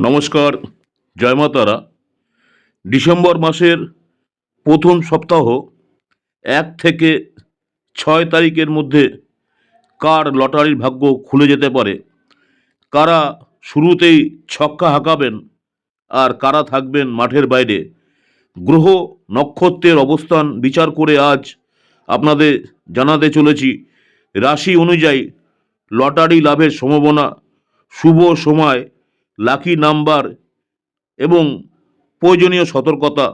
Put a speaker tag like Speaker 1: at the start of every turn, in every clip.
Speaker 1: নমস্কার, জয় মা তারা। ডিসেম্বর মাসের প্রথম সপ্তাহ, এক থেকে ছয় তারিখের মধ্যে কার লটারির ভাগ্য খুলে যেতে পারে? কারা শুরুতেই ছক্কা হাঁকাবেন আর কারা থাকবেন মাঠের বাইরে? গ্রহ নক্ষত্রের অবস্থান বিচার করে আজ আপনাদের জানাতে চলেছি। রাশি অনুযায়ী লটারি লাভের সম্ভাবনা শুভ সময় লাকি নাম্বার এবং প্রয়োজনীয় সতর্কতা।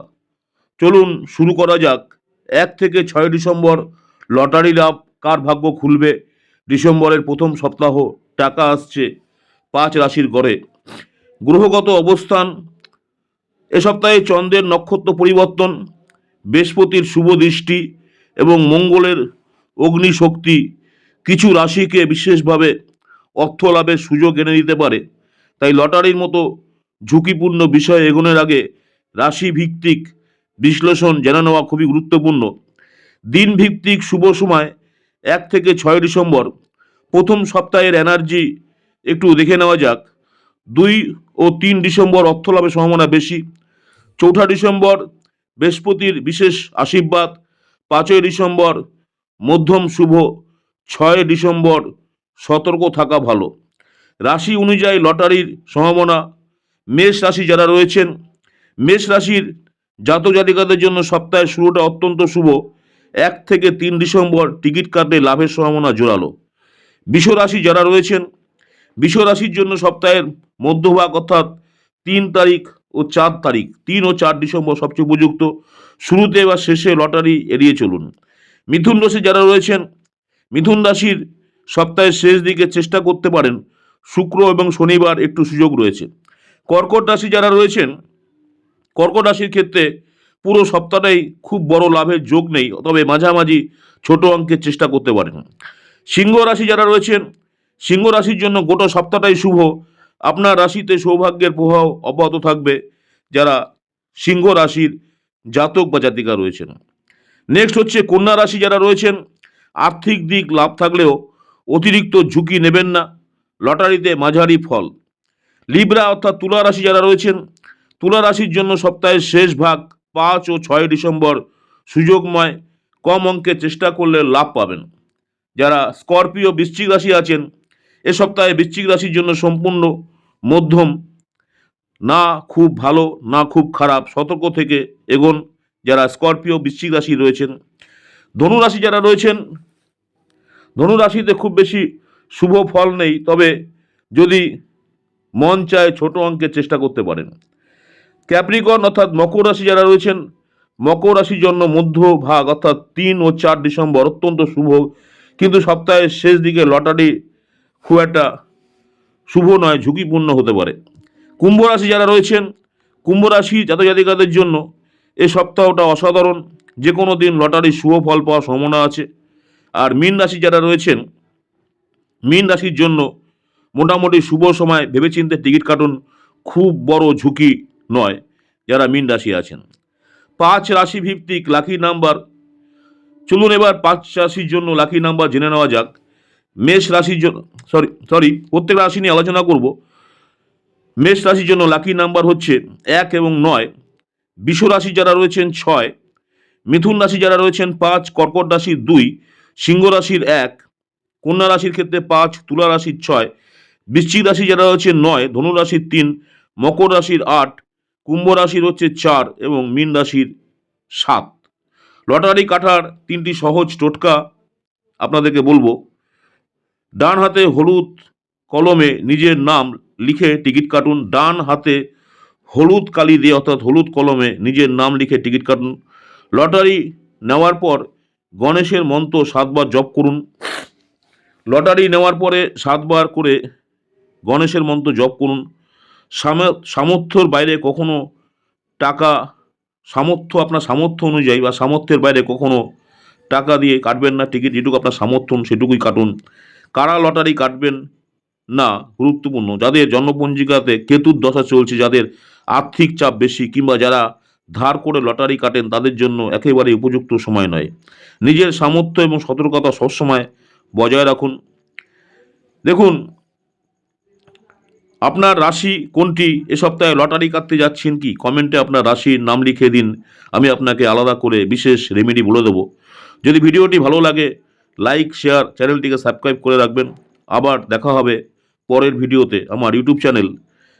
Speaker 1: চলুন শুরু করা যাক। এক থেকে ছয় ডিসেম্বর লটারি লাভ কার ভাগ্য খুলবে? ডিসেম্বরের প্রথম সপ্তাহ টাকা আসছে পাঁচ রাশির গড়ে। গ্রহগত অবস্থান, এ সপ্তাহে চন্দ্রের নক্ষত্র পরিবর্তন, বৃহস্পতির শুভ দৃষ্টি এবং মঙ্গলের অগ্নিশক্তি কিছু রাশিকে বিশেষভাবে অর্থ লাভের সুযোগ এনে দিতে পারে। তাই লটারির মতো ঝুঁকিপূর্ণ বিষয়ে এগোনোর আগে রাশি ভিত্তিক বিশ্লেষণ জেনে নেওয়া খুবই গুরুত্বপূর্ণ। দিন ভিত্তিক শুভ সময় এক থেকে ছয় ডিসেম্বর। প্রথম সপ্তাহের এনার্জি একটু দেখে নেওয়া যাক। দুই ও তিন ডিসেম্বর অর্থ লাভের সম্ভাবনা বেশি। চৌঠা ডিসেম্বর বৃহস্পতির বিশেষ আশীর্বাদ। পাঁচই ডিসেম্বর মধ্যম শুভ। ছয় ডিসেম্বর সতর্ক থাকা ভালো। রাশি অনুযায়ী লটারির সম্ভাবনা। মেষ রাশি যারা রয়েছেন, মেষ রাশির জাতক জাতিকাদের জন্য সপ্তাহের শুরুটা অত্যন্ত শুভ। এক থেকে তিন ডিসেম্বর টিকিট কাটলে লাভের সম্ভাবনা জোরালো। রাশি যারা রয়েছেন রাশির জন্য সপ্তাহের মধ্যভাগ অর্থাৎ তিন তারিখ ও চার তারিখ, তিন ও চার ডিসেম্বর সবচেয়ে উপযুক্ত। শুরুতে বা শেষে লটারি এড়িয়ে চলুন। মিথুন রাশি যারা রয়েছেন, মিথুন রাশির সপ্তাহের শেষ দিকে চেষ্টা করতে পারেন। শুক্র এবং শনিবার একটু সুযোগ রয়েছে। কর্কট রাশি যারা রয়েছেন, কর্কট রাশির ক্ষেত্রে পুরো সপ্তাহটাই খুব বড় লাভের যোগ নেই, তবে মাঝামাঝি ছোট অঙ্কের চেষ্টা করতে পারেন। সিংহ রাশি যারা রয়েছেন, সিংহ রাশির জন্য গোটা সপ্তাহটাই শুভ। আপনার রাশিতে সৌভাগ্যের প্রভাব অব্যাহত থাকবে। যারা সিংহ রাশির জাতক বা জাতিকা রয়েছেন। নেক্সট হচ্ছে কন্যা রাশি যারা রয়েছেন, আর্থিক দিক লাভ থাকলেও অতিরিক্ত ঝুঁকি নেবেন না। লটারিতে মাঝারি ফল। লিব্রা অর্থাৎ তুলা রাশি যারা রয়েছেন তুলা রাশির জন্য সপ্তাহের শেষ ভাগ পাঁচ ও ছয় ডিসেম্বর সুযোগময়। কম অঙ্কে চেষ্টা করলে লাভ পাবেন। যারা স্করপিও বৃশ্চিক রাশি আছেন, এ সপ্তাহে বৃশ্চিক রাশির জন্য সম্পূর্ণ মধ্যম। না খুব ভালো, না খুব খারাপ, সতর্ক থেকে এগোন। যারা স্করপিও বৃশ্চিক রাশি রয়েছেন ধনুরাশি যারা রয়েছেন ধনুরাশিতে খুব বেশি শুভ ফল নেই, তবে যদি মন চায় ছোট অঙ্কের চেষ্টা করতে পারেন। ক্যাপ্রিকন অর্থাৎ মকর রাশি যারা রয়েছেন, মকর রাশির জন্য মধ্য ভাগ অর্থাৎ তিন ও চার ডিসেম্বর অত্যন্ত শুভ। কিন্তু সপ্তাহের শেষ দিকে লটারি খুব একটা শুভ নয়, ঝুঁকিপূর্ণ হতে পারে। কুম্ভ রাশি যারা রয়েছেন, কুম্ভ রাশি জাতক জাতিকাদের জন্য এ সপ্তাহটা অসাধারণ। যে কোনো দিন লটারির শুভ ফল পাওয়ার সম্ভাবনা আছে। আর মীন রাশি যারা রয়েছেন মীন রাশির জন্য মোটামুটি শুভ সময়, ভেবেচিন্তে টিকিট কাটুন, খুব বড় ঝুঁকি নয় যারা মীন রাশি আছেন। পাঁচ রাশি ভিত্তিক লাকি নাম্বার চলুন এবার পাঁচ রাশির জন্য লাকি নাম্বার জেনে নেওয়া যাক। মেষ রাশির জন্য সরি সরি প্রত্যেক রাশি নিয়ে আলোচনা করব। মেষ রাশির জন্য লাকি নাম্বার হচ্ছে এক এবং নয়। বিষ রাশি যারা রয়েছেন ছয়, মিথুন রাশি যারা রয়েছেন পাঁচ, কর্কট রাশির দুই, সিংহ রাশির এক কন্যা রাশির ক্ষেত্রে পাঁচ, তুলা রাশির ছয়, বৃশ্চিক রাশি যারা রয়েছে নয়, ধনু রাশির তিন, মকর রাশির আট, কুম্ভ রাশির হচ্ছে চার এবং মীন রাশির সাত। লটারি কাটার তিনটি সহজ টোটকা আপনাদেরকে বলব। ডান হাতে হলুদ কলমে নিজের নাম লিখে টিকিট কাটুন। ডান হাতে হলুদ কালি দিয়ে অর্থাৎ হলুদ কলমে নিজের নাম লিখে টিকিট কাটুন। লটারি নেওয়ার পর গণেশের মন্ত্র সাতবার জপ করুন। লটারি নেওয়ার পরে সাতবার করে গণেশের মন্ত্র জপ করুন। সামে- সামর্থ্যর বাইরে কখনো টাকা, সামর্থ্য আপনার সামর্থ্য অনুযায়ী বা সামর্থ্যের বাইরে কখনো টাকা দিয়ে কাটবেন না, টিকিট যেটুকু আপনার সামর্থ্য সেটুকুই কাটুন। কারা লটারি কাটবেন না, গুরুত্বপূর্ণ। যাদের জন্মপঞ্জিকাতে কেতুর দশা চলছে, যাদের আর্থিক চাপ বেশি কিংবা যারা ধার করে লটারি কাটেন, তাদের জন্য একেবারে উপযুক্ত সময় নয়। নিজের সামর্থ্য এবং সতর্কতা সবসময় বজায় রাখুন। দেখুন, আপনার রাশি কোনটি? এ সপ্তাহে লটারি কাটতে যাচ্ছেন কি? কমেন্টে আপনার রাশির নাম লিখে দিন, আমি আপনাকে আলাদা করে বিশেষ রেমেডি বলে দেবো। যদি ভিডিওটি ভালো লাগে, লাইক, শেয়ার, চ্যানেলটিকে সাবস্ক্রাইব করে রাখবেন। আবার দেখা হবে পরের ভিডিওতে আমার YouTube channel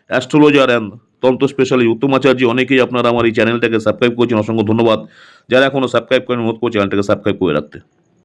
Speaker 1: astrologer and tantra specially Uttam Acharya অনেকেই আপনারা আমার এই চ্যানেলটাকে সাবস্ক্রাইব করছেন, অসংখ্য ধন্যবাদ। যারা এখনও সাবস্ক্রাইব করেন অনুরোধ করছি চ্যানেলটাকে সাবস্ক্রাইব করে রাখতে।